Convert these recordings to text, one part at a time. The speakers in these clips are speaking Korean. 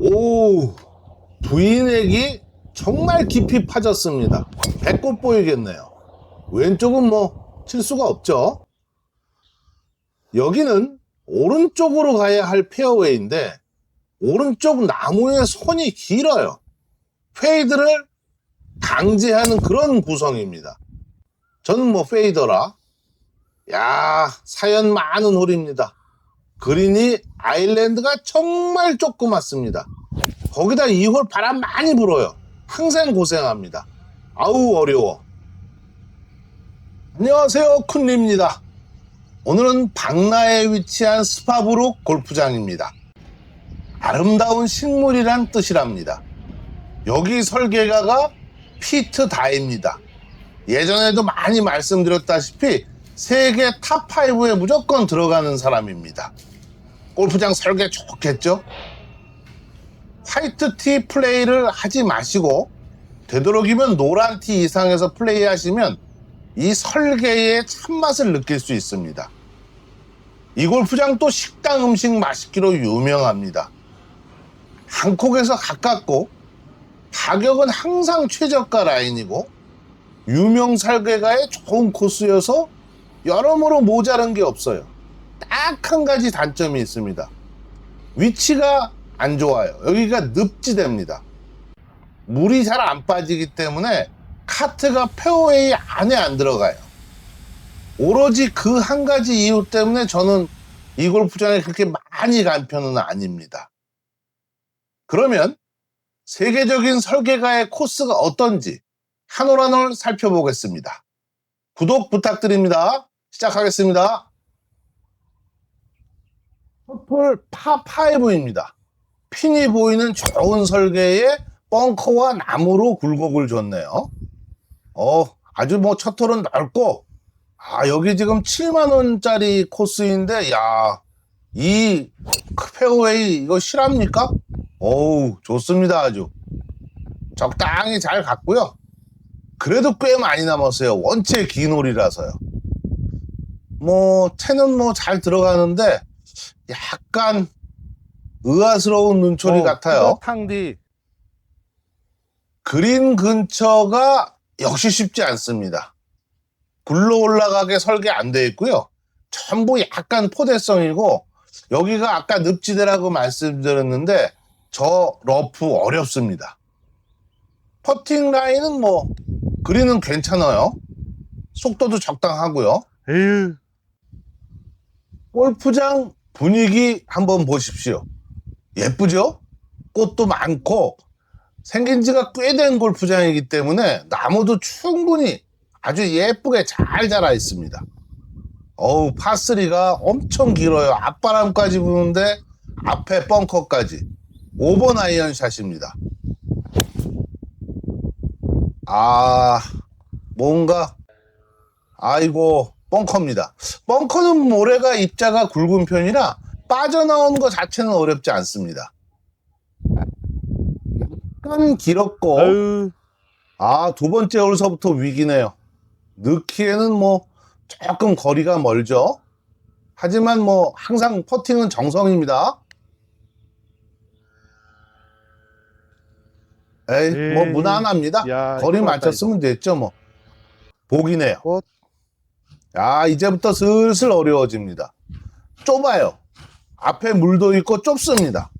오, 부인액이 정말 깊이 파졌습니다. 배꼽 보이겠네요. 왼쪽은 뭐, 칠 수가 없죠. 여기는 오른쪽으로 가야 할 페어웨이인데, 오른쪽 나무의 손이 길어요. 페이드를 강제하는 그런 구성입니다. 저는 뭐 페이더라. 야, 사연 많은 홀입니다. 그린이 아일랜드가 정말 조그맣습니다. 거기다 이홀 바람 많이 불어요. 항상 고생합니다. 아우 어려워. 안녕하세요 쿤리입니다. 오늘은 박나에 위치한 스파브룩 골프장입니다. 아름다운 식물이란 뜻이랍니다. 여기 설계가가 피트 다입니다. 예전에도 많이 말씀드렸다시피 세계 탑5에 무조건 들어가는 사람입니다. 골프장 설계 좋겠죠? 화이트 티 플레이를 하지 마시고 되도록이면 노란 티 이상에서 플레이 하시면 이 설계의 참맛을 느낄 수 있습니다. 이 골프장 또 식당 음식 맛있기로 유명합니다. 한콕에서 가깝고 가격은 항상 최저가 라인이고 유명 설계가의 좋은 코스여서 여러모로 모자란 게 없어요. 딱 한 가지 단점이 있습니다. 위치가 안 좋아요. 여기가 늪지대입니다. 물이 잘 안 빠지기 때문에 카트가 페어웨이 안에 안 들어가요. 오로지 그 한 가지 이유 때문에 저는 이 골프장에 그렇게 많이 간 편은 아닙니다. 그러면 세계적인 설계가의 코스가 어떤지 한 올 한 올 살펴보겠습니다. 구독 부탁드립니다. 시작하겠습니다. 퍼플 파5입니다. 핀이 보이는 좋은 설계에 벙커와 나무로 굴곡을 줬네요. 어, 아주 뭐 첫 홀은 넓고, 아, 여기 지금 7만원짜리 코스인데, 야, 이 페어웨이 이거 실합니까? 어우, 좋습니다, 아주. 적당히 잘 갔고요. 그래도 꽤 많이 남았어요. 원체 긴 홀이라서요. 뭐, 채는 뭐잘 들어가는데, 약간 의아스러운 눈초리 어, 같아요. 탕디 그린 근처가 역시 쉽지 않습니다. 굴러 올라가게 설계 안 돼 있고요. 전부 약간 포대성이고 여기가 아까 늪지대라고 말씀드렸는데 저 러프 어렵습니다. 퍼팅 라인은 뭐 그린은 괜찮아요. 속도도 적당하고요. 에휴 골프장 분위기 한번 보십시오. 예쁘죠? 꽃도 많고 생긴 지가 꽤 된 골프장이기 때문에 나무도 충분히 아주 예쁘게 잘 자라 있습니다. 어우, 파3가 엄청 길어요. 앞바람까지 부는데 앞에 벙커까지. 5번 아이언 샷입니다. 아, 뭔가, 아이고, 벙커입니다. 벙커는 모래가 입자가 굵은 편이라 빠져나오는 것 자체는 어렵지 않습니다. 약간 길었고, 아유 아, 두 번째 홀서부터 위기네요. 넣기에는 뭐 조금 거리가 멀죠. 하지만 뭐 항상 퍼팅은 정성입니다. 에이, 뭐 에이, 무난합니다. 야, 거리 맞췄으면 됐죠, 뭐. 복이네요. 꽃 야, 이제부터 슬슬 어려워집니다. 좁아요. 앞에 물도 있고 좁습니다.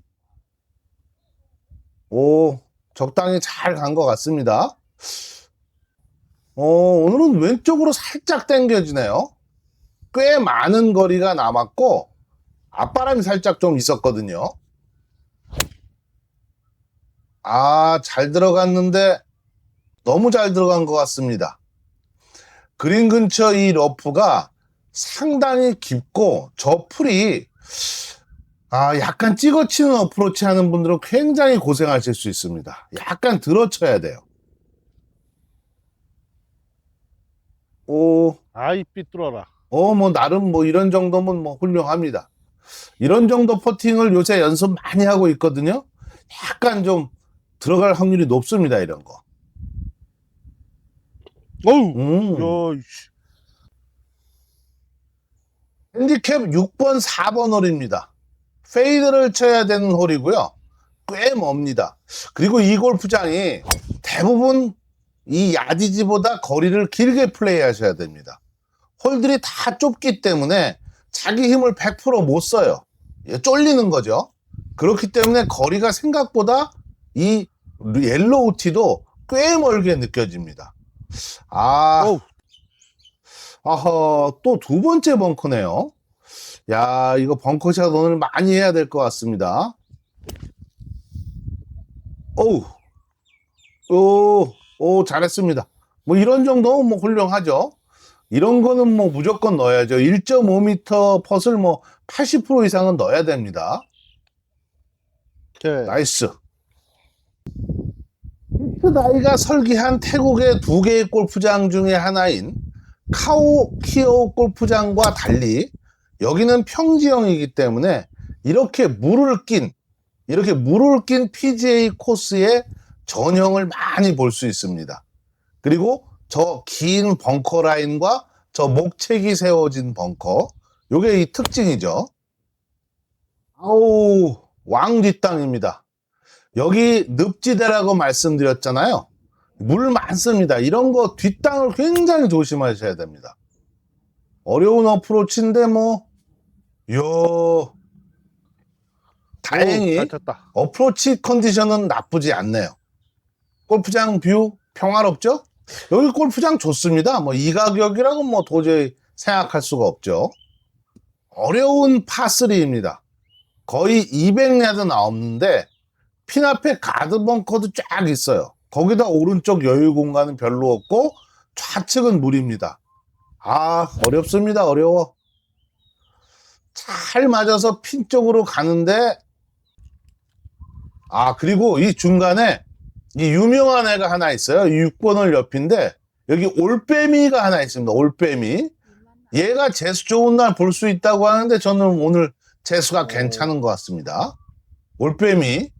오, 적당히 잘 간 것 같습니다. 어, 오늘은 왼쪽으로 살짝 당겨지네요. 꽤 많은 거리가 남았고, 앞바람이 살짝 좀 있었거든요. 아, 잘 들어갔는데, 너무 잘 들어간 것 같습니다. 그린 근처 이 러프가 상당히 깊고, 저 풀이, 아, 약간 찍어치는 어프로치 하는 분들은 굉장히 고생하실 수 있습니다. 약간 들어쳐야 돼요. 오, 아이 삐뚤어라 어, 뭐, 나름 뭐, 이런 정도면 뭐, 훌륭합니다. 이런 정도 퍼팅을 요새 연습 많이 하고 있거든요. 약간 좀 들어갈 확률이 높습니다, 이런 거. 어우 음. 야 이씨. 핸디캡 6번, 4번 홀입니다. 페이드를 쳐야 되는 홀이고요. 꽤 멉니다. 그리고 이 골프장이 대부분 이 야디지보다 거리를 길게 플레이하셔야 됩니다. 홀들이 다 좁기 때문에 자기 힘을 100%못 써요. 예, 쫄리는 거죠. 그렇기 때문에 거리가 생각보다 이 옐로우 티도 꽤 멀게 느껴집니다. 아, 어우. 아허, 또두 번째 벙커네요. 야, 이거 벙커샷 오늘 많이 해야 될 것 같습니다. 어우, 오, 오, 잘했습니다. 뭐 이런 정도는 뭐 훌륭하죠. 이런 거는 뭐 무조건 넣어야죠. 1.5m 퍼슬 뭐 80% 이상은 넣어야 됩니다. 오케이. 나이스. 그 나이가 설계한 태국의 두 개의 골프장 중에 하나인 카오 키오 골프장과 달리 여기는 평지형이기 때문에 이렇게 물을 낀 이렇게 물을 낀 PGA 코스의 전형을 많이 볼 수 있습니다. 그리고 저 긴 벙커 라인과 저 목책이 세워진 벙커 요게 이 특징이죠. 아우 왕 뒷땅입니다. 여기 늪지대라고 말씀드렸잖아요. 물 많습니다. 이런 거 뒷땅을 굉장히 조심하셔야 됩니다. 어려운 어프로치인데 뭐, 요, 다행히 오. 어프로치 컨디션은 나쁘지 않네요. 골프장 뷰 평화롭죠? 여기 골프장 좋습니다. 뭐 이 가격이라고 뭐 도저히 생각할 수가 없죠. 어려운 파3입니다. 거의 200야드 나오는데 핀 앞에 가드 벙커도 쫙 있어요. 거기다 오른쪽 여유 공간은 별로 없고 좌측은 물입니다. 아 어렵습니다. 어려워. 잘 맞아서 핀 쪽으로 가는데 아 그리고 이 중간에 이 유명한 애가 하나 있어요. 6번홀 옆인데 여기 올빼미가 하나 있습니다. 올빼미. 얘가 재수 좋은 날 볼 수 있다고 하는데 저는 오늘 재수가 괜찮은 것 같습니다. 올빼미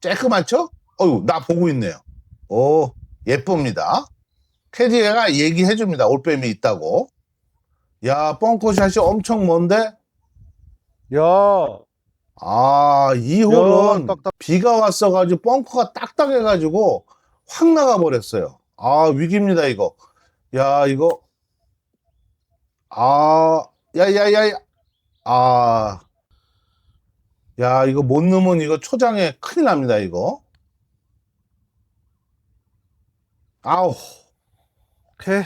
쬐끄맣죠? 어유 나 보고 있네요. 오 예쁩니다. 캐디가 얘기해 줍니다. 올빼미 있다고. 야 뻥커샷이 엄청 먼데 야, 아, 이 야, 홀은. 비가 왔어가지고 벙커가 딱딱해가지고 확 나가버렸어요. 아, 위기입니다, 이거. 야, 이거. 아, 야, 야, 야, 야. 아. 야, 이거 못 넣으면 이거 초장에 큰일 납니다, 이거. 아우. 오케이.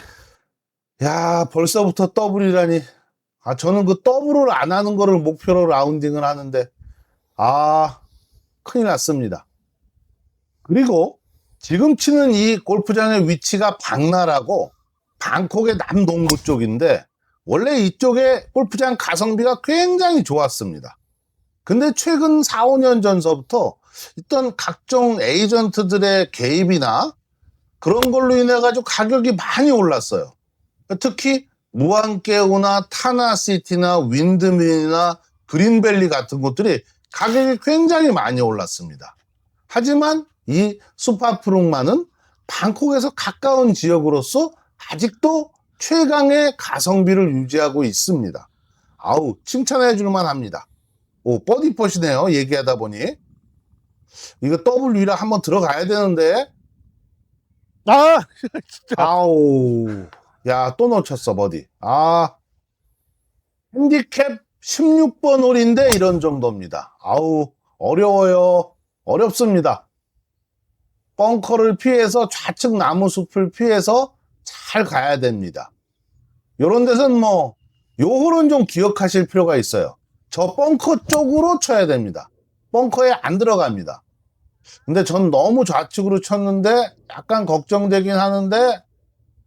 야, 벌써부터 더블이라니. 아, 저는 그 더블을 안 하는 거를 목표로 라운딩을 하는데, 아, 큰일 났습니다. 그리고 지금 치는 이 골프장의 위치가 박나라고 방콕의 남동부 쪽인데, 원래 이쪽에 골프장 가성비가 굉장히 좋았습니다. 근데 최근 4, 5년 전서부터 있던 각종 에이전트들의 개입이나 그런 걸로 인해 가지고 가격이 많이 올랐어요. 특히 무안깨우나 타나시티나 윈드밀이나 그린밸리 같은 곳들이 가격이 굉장히 많이 올랐습니다. 하지만 이 수파프롱만은 방콕에서 가까운 지역으로서 아직도 최강의 가성비를 유지하고 있습니다. 아우 칭찬해 줄만 합니다. 오 버디퍼시네요. 얘기하다 보니 이거 위라 한번 들어가야 되는데 아, 진짜. 아우, 야, 또 놓쳤어, 버디. 아, 핸디캡 16번 홀인데 이런 정도입니다. 아우, 어려워요. 어렵습니다. 벙커를 피해서 좌측 나무 숲을 피해서 잘 가야 됩니다. 요런 데서는 뭐, 요 홀은 좀 기억하실 필요가 있어요. 저 벙커 쪽으로 쳐야 됩니다. 벙커에 안 들어갑니다. 근데 전 너무 좌측으로 쳤는데 약간 걱정되긴 하는데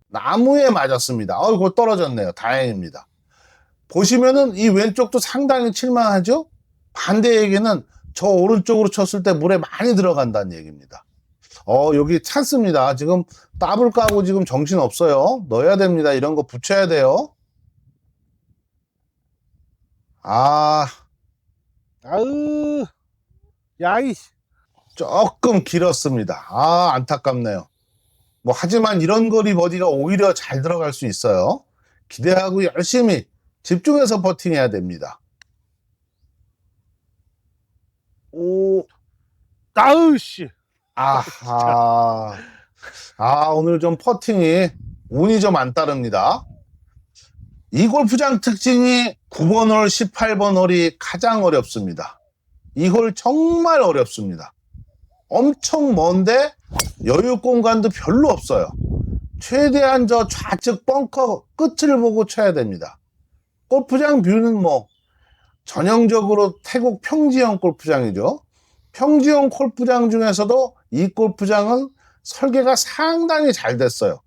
나무에 맞았습니다. 어이구 떨어졌네요. 다행입니다. 보시면은 이 왼쪽도 상당히 칠만하죠? 반대 얘기는 저 오른쪽으로 쳤을 때 물에 많이 들어간다는 얘기입니다. 어, 여기 찬스입니다. 지금 더블 까고 지금 정신 없어요. 넣어야 됩니다. 이런 거 붙여야 돼요. 아, 아으. 야이씨. 조금 길었습니다. 아, 안타깝네요. 뭐, 하지만 이런 거리 버디가 오히려 잘 들어갈 수 있어요. 기대하고 열심히 집중해서 버팅해야 됩니다. 오, 아우 씨. 아하. 아, 오늘 좀 퍼팅이 운이 좀 안 따릅니다. 이 골프장 특징이 9번 홀, 18번 홀이 가장 어렵습니다. 이 홀 정말 어렵습니다. 엄청 먼데 여유 공간도 별로 없어요. 최대한 저 좌측 벙커 끝을 보고 쳐야 됩니다. 골프장 뷰는 뭐 전형적으로 태국 평지형 골프장이죠. 평지형 골프장 중에서도 이 골프장은 설계가 상당히 잘 됐어요.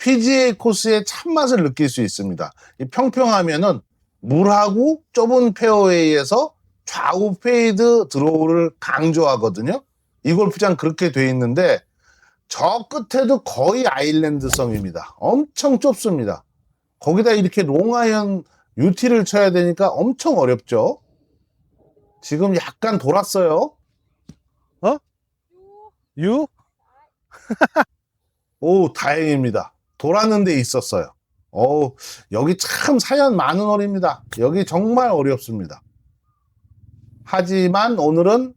PGA 코스의 참맛을 느낄 수 있습니다. 이 평평하면은 물하고 좁은 페어웨이에서 좌우 페이드 드로우를 강조하거든요. 이 골프장 그렇게 돼 있는데 저 끝에도 거의 아일랜드성입니다. 엄청 좁습니다. 거기다 이렇게 롱아이언 유티를 쳐야 되니까 엄청 어렵죠. 지금 약간 돌았어요. 유? 오, 다행입니다. 돌았는 데 있었어요. 오, 여기 참 사연 많은 홀입니다. 여기 정말 어렵습니다. 하지만 오늘은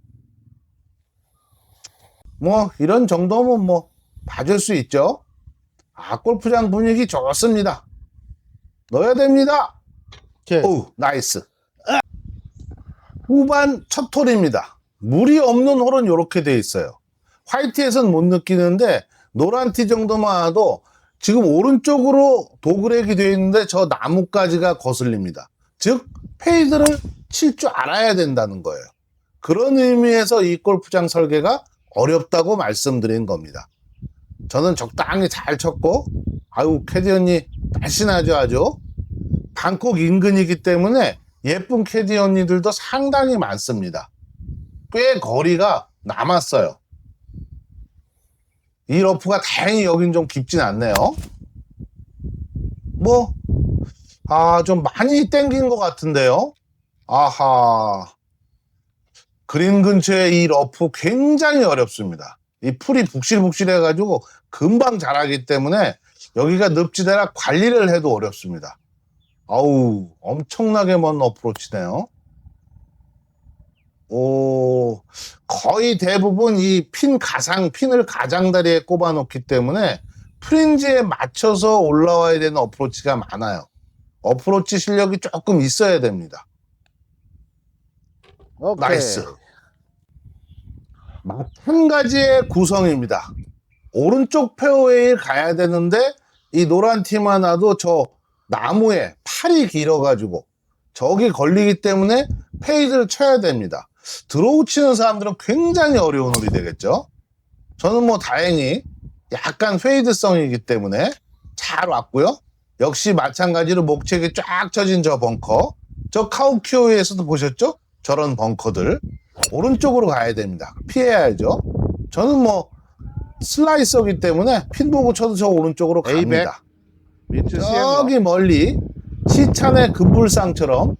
뭐 이런 정도면 뭐 봐줄 수 있죠. 아, 골프장 분위기 좋습니다. 넣어야 됩니다. 오, 나이스. 후반 첫 홀입니다. 물이 없는 홀은 이렇게 돼 있어요. 화이트에서는 못 느끼는데 노란 티 정도만 와도 지금 오른쪽으로 도그렉이 되어 있는데 저 나뭇가지가 거슬립니다. 즉 페이드를 칠 줄 알아야 된다는 거예요. 그런 의미에서 이 골프장 설계가 어렵다고 말씀드린 겁니다. 저는 적당히 잘 쳤고 아유 캐디 언니 날씬하죠 아주 방콕 인근이기 때문에 예쁜 캐디 언니들도 상당히 많습니다. 꽤 거리가 남았어요. 이 러프가 다행히 여긴 좀 깊진 않네요. 뭐, 아, 좀 많이 땡긴 것 같은데요. 아하. 그린 근처에 이 러프 굉장히 어렵습니다. 이 풀이 북실북실해가지고 금방 자라기 때문에 여기가 늪지대라 관리를 해도 어렵습니다. 아우, 엄청나게 먼 어프로치네요. 오, 거의 대부분 이 핀 가상, 핀을 가장다리에 꼽아 놓기 때문에 프린지에 맞춰서 올라와야 되는 어프로치가 많아요. 어프로치 실력이 조금 있어야 됩니다. 오케이. 나이스. 마찬가지의 구성입니다. 오른쪽 페어웨이를 가야 되는데 이 노란 티만 와도 저 나무에 팔이 길어가지고 저기 걸리기 때문에 페이드를 쳐야 됩니다. 드로우 치는 사람들은 굉장히 어려운 홀이 되겠죠. 저는 뭐 다행히 약간 페이드성이기 때문에 잘 왔고요. 역시 마찬가지로 목책이 쫙 쳐진 저 벙커. 저 카우키오에서도 보셨죠? 저런 벙커들. 오른쪽으로 가야 됩니다. 피해야죠. 저는 뭐 슬라이서기 때문에 핀 보고 쳐도 저 오른쪽으로. 갑니다. 저기 멀리 시찬의 금불상처럼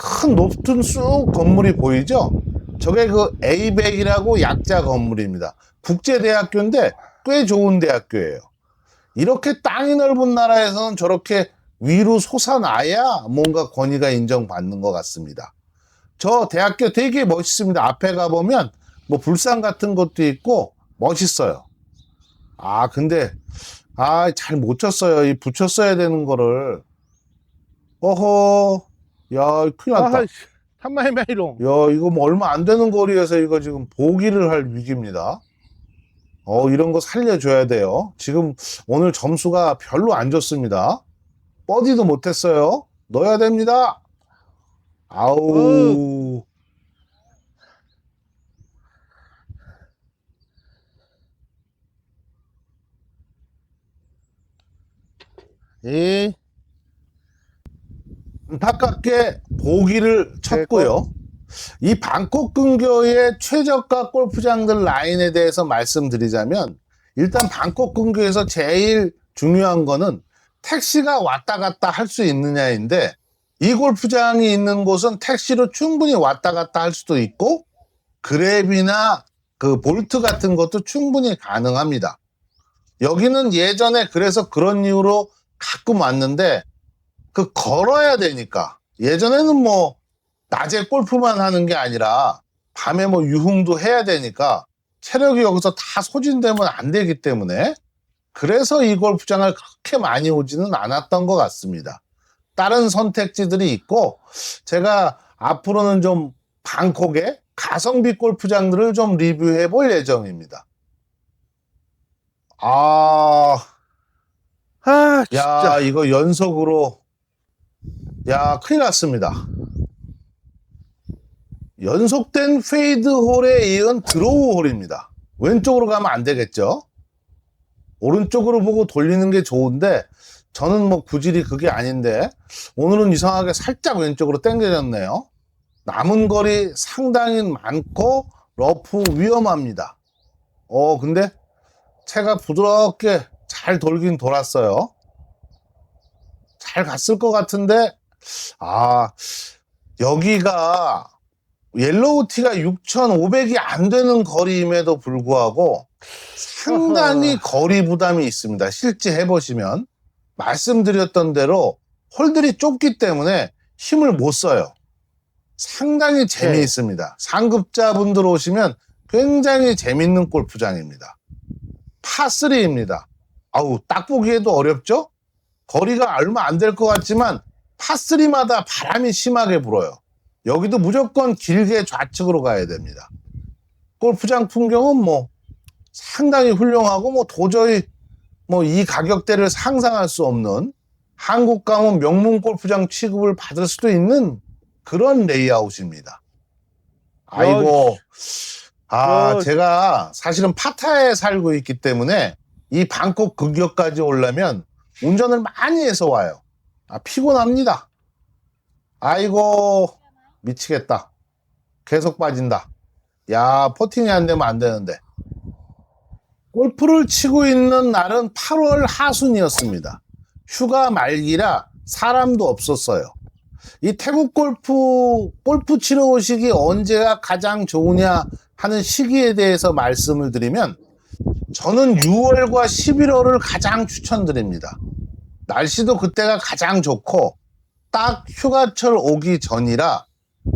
큰 높은 쑥 건물이 보이죠? 저게 그 A백이라고 약자 건물입니다. 국제대학교인데 꽤 좋은 대학교예요. 이렇게 땅이 넓은 나라에서는 저렇게 위로 솟아나야 뭔가 권위가 인정받는 것 같습니다. 저 대학교 되게 멋있습니다. 앞에 가보면 뭐 불상 같은 것도 있고 멋있어요. 아, 근데 아, 잘 못 쳤어요. 이 붙였어야 되는 거를. 어허. 야, 큰일 났다. 씨. 한마이 메이롱. 야, 이거 뭐 얼마 안 되는 거리에서 이거 지금 보기를 할 위기입니다. 어, 이런 거 살려줘야 돼요. 지금 오늘 점수가 별로 안 좋습니다. 버디도 못했어요. 넣어야 됩니다. 아우. 이 안타깝게 보기를 쳤고요. 이 방콕 근교의 최저가 골프장들 라인에 대해서 말씀드리자면 일단 방콕 근교에서 제일 중요한 거는 택시가 왔다 갔다 할 수 있느냐인데 이 골프장이 있는 곳은 택시로 충분히 왔다 갔다 할 수도 있고 그랩이나 그 볼트 같은 것도 충분히 가능합니다. 여기는 예전에 그래서 그런 이유로 가끔 왔는데 그 걸어야 되니까 예전에는 뭐 낮에 골프만 하는 게 아니라 밤에 뭐 유흥도 해야 되니까 체력이 여기서 다 소진되면 안 되기 때문에 그래서 이 골프장을 그렇게 많이 오지는 않았던 것 같습니다. 다른 선택지들이 있고 제가 앞으로는 좀 방콕의 가성비 골프장들을 좀 리뷰해 볼 예정입니다. 아, 아, 야, 진짜. 이거 연속으로, 야, 큰일 났습니다. 연속된 페이드 홀에 이은 드로우 홀입니다. 왼쪽으로 가면 안 되겠죠? 오른쪽으로 보고 돌리는 게 좋은데, 저는 뭐 구질이 그게 아닌데, 오늘은 이상하게 살짝 왼쪽으로 당겨졌네요. 남은 거리 상당히 많고, 러프 위험합니다. 어, 근데 채가 부드럽게 잘 돌긴 돌았어요. 잘 갔을 것 같은데, 아, 여기가 옐로우 티가 6,500이 안 되는 거리임에도 불구하고 상당히 거리 부담이 있습니다. 실제 해보시면. 말씀드렸던 대로 홀들이 좁기 때문에 힘을 못 써요. 상당히 재미있습니다. 상급자분들 오시면 굉장히 재밌는 골프장입니다. 파3입니다. 아우, 딱 보기에도 어렵죠? 거리가 얼마 안 될 것 같지만 파3마다 바람이 심하게 불어요. 여기도 무조건 길게 좌측으로 가야 됩니다. 골프장 풍경은 뭐 상당히 훌륭하고 뭐 도저히 뭐 이 가격대를 상상할 수 없는 한국 가면 명문 골프장 취급을 받을 수도 있는 그런 레이아웃입니다. 아이고, 아, 야. 제가 사실은 파타에 살고 있기 때문에 이 방콕 근교까지 오려면 운전을 많이 해서 와요. 아, 피곤합니다. 아이고, 미치겠다. 계속 빠진다. 야, 퍼팅이 안 되면 안 되는데. 골프를 치고 있는 날은 8월 하순이었습니다. 휴가 말기라 사람도 없었어요. 이 태국 골프, 골프 치러 오시기 언제가 가장 좋으냐 하는 시기에 대해서 말씀을 드리면 저는 6월과 11월을 가장 추천드립니다. 날씨도 그때가 가장 좋고 딱 휴가철 오기 전이라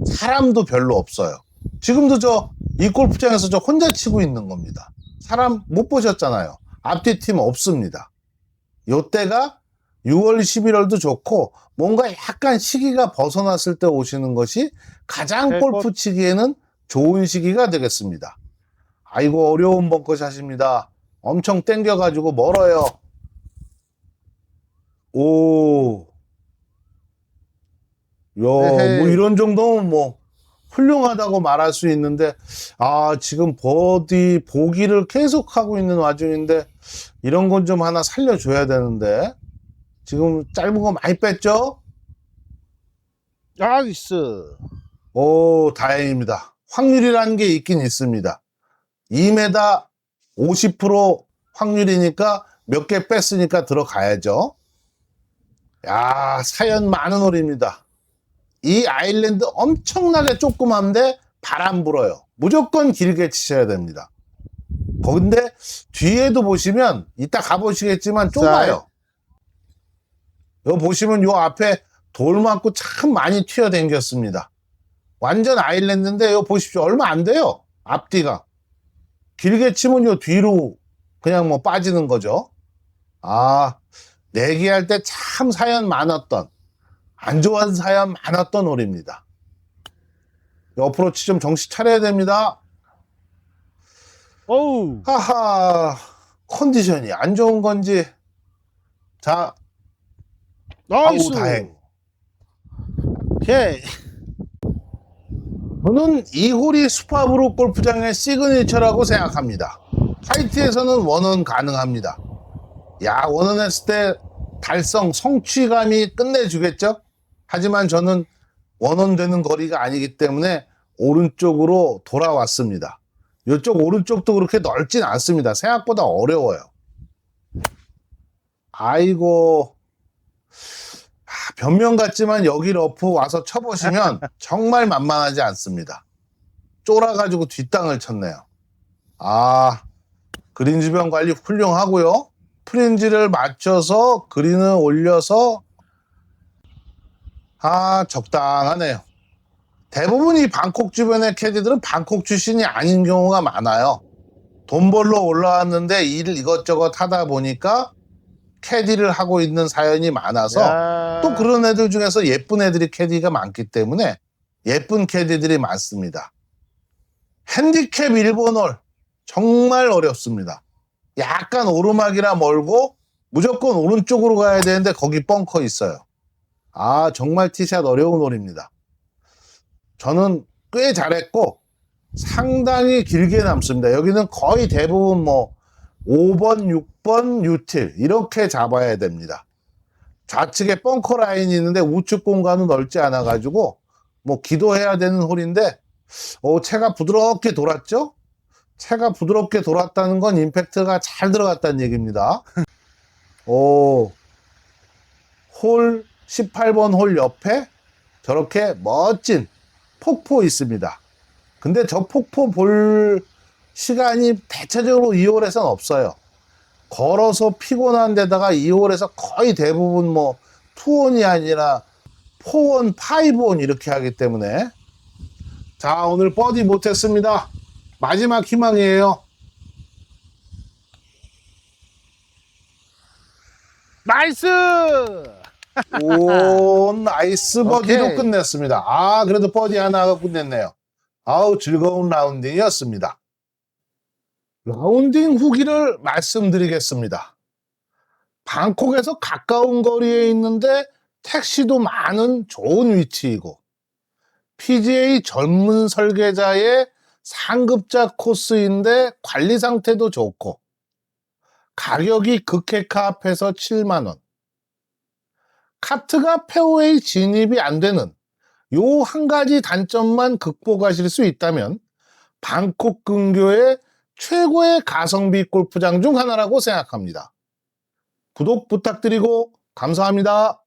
사람도 별로 없어요. 지금도 저 이 골프장에서 저 혼자 치고 있는 겁니다. 사람 못 보셨잖아요. 앞뒤 팀 없습니다. 요때가 6월, 11월도 좋고 뭔가 약간 시기가 벗어났을 때 오시는 것이 가장 네, 골프 치기에는 좋은 시기가 되겠습니다. 아이고 어려운 벙커샷입니다. 엄청 땡겨가지고 멀어요. 오. 야. 뭐 이런 정도면 뭐 훌륭하다고 말할 수 있는데 아, 지금 버디 보기를 계속하고 있는 와중인데 이런 건 좀 하나 살려줘야 되는데 지금 짧은 거 많이 뺐죠? 나이스. 오, 다행입니다. 확률이라는 게 있긴 있습니다. 2m 50% 확률이니까 몇 개 뺐으니까 들어가야죠. 야, 사연 많은 홀입니다. 이 아일랜드 엄청나게 조그만데 바람 불어요. 무조건 길게 치셔야 됩니다. 근데 뒤에도 보시면 이따 가보시겠지만 좁아요. 요 보시면 요 앞에 돌 맞고 참 많이 튀어댕겼습니다. 완전 아일랜드인데 요 보십시오. 얼마 안 돼요. 앞뒤가. 길게 치면 요 뒤로 그냥 뭐 빠지는 거죠. 아, 내기할 때 참 사연 많았던, 안 좋아하는 사연 많았던 홀입니다. 이 어프로치 좀 정신 차려야 됩니다. 어우. 하하, 컨디션이 안 좋은 건지. 자, 나이스. 아우, 다행. 오케이. 저는 이 홀이 스파브로 골프장의 시그니처라고 생각합니다. 화이트에서는 원원 가능합니다. 야, 원원 했을 때 달성, 성취감이 끝내주겠죠? 하지만 저는 원원 되는 거리가 아니기 때문에 오른쪽으로 돌아왔습니다. 이쪽 오른쪽도 그렇게 넓진 않습니다. 생각보다 어려워요. 아이고. 아, 변명 같지만 여기 러프 와서 쳐보시면 정말 만만하지 않습니다. 쫄아가지고 뒷땅을 쳤네요. 아, 그린 주변 관리 훌륭하고요. 프린지를 맞춰서 그린을 올려서 아, 적당하네요. 대부분 이 방콕 주변의 캐디들은 방콕 출신이 아닌 경우가 많아요. 돈 벌러 올라왔는데 일을 이것저것 하다 보니까 캐디를 하고 있는 사연이 많아서 야. 또 그런 애들 중에서 예쁜 애들이 캐디가 많기 때문에 예쁜 캐디들이 많습니다. 핸디캡 1번 홀 정말 어렵습니다. 약간 오르막이라 멀고 무조건 오른쪽으로 가야 되는데 거기 벙커 있어요. 아 정말 티샷 어려운 홀입니다. 저는 꽤 잘했고 상당히 길게 남습니다. 여기는 거의 대부분 뭐 5번, 6번, 유틸 이렇게 잡아야 됩니다. 좌측에 벙커 라인이 있는데 우측 공간은 넓지 않아 가지고 뭐 기도해야 되는 홀인데 어, 채가 부드럽게 돌았죠? 채가 부드럽게 돌았다는 건 임팩트가 잘 들어갔다는 얘기입니다. 오, 홀 18번 홀 옆에 저렇게 멋진 폭포 있습니다. 근데 저 폭포 볼 시간이 대체적으로 2홀에선 없어요. 걸어서 피곤한 데다가 2홀에서 거의 대부분 뭐 투혼이 아니라 포원, 파이브원 이렇게 하기 때문에 자 오늘 버디 못했습니다. 마지막 희망이에요. 나이스! 오 나이스 버디로 오케이. 끝냈습니다. 아 그래도 버디 하나가 끝냈네요. 아우 즐거운 라운딩이었습니다. 라운딩 후기를 말씀드리겠습니다. 방콕에서 가까운 거리에 있는데 택시도 많은 좋은 위치이고 PGA 전문 설계자의 상급자 코스인데 관리 상태도 좋고 가격이 극혜카 앞에서 7만 원. 카트가 페어웨이 진입이 안 되는 요 한 가지 단점만 극복하실 수 있다면 방콕 근교의 최고의 가성비 골프장 중 하나라고 생각합니다. 구독 부탁드리고 감사합니다.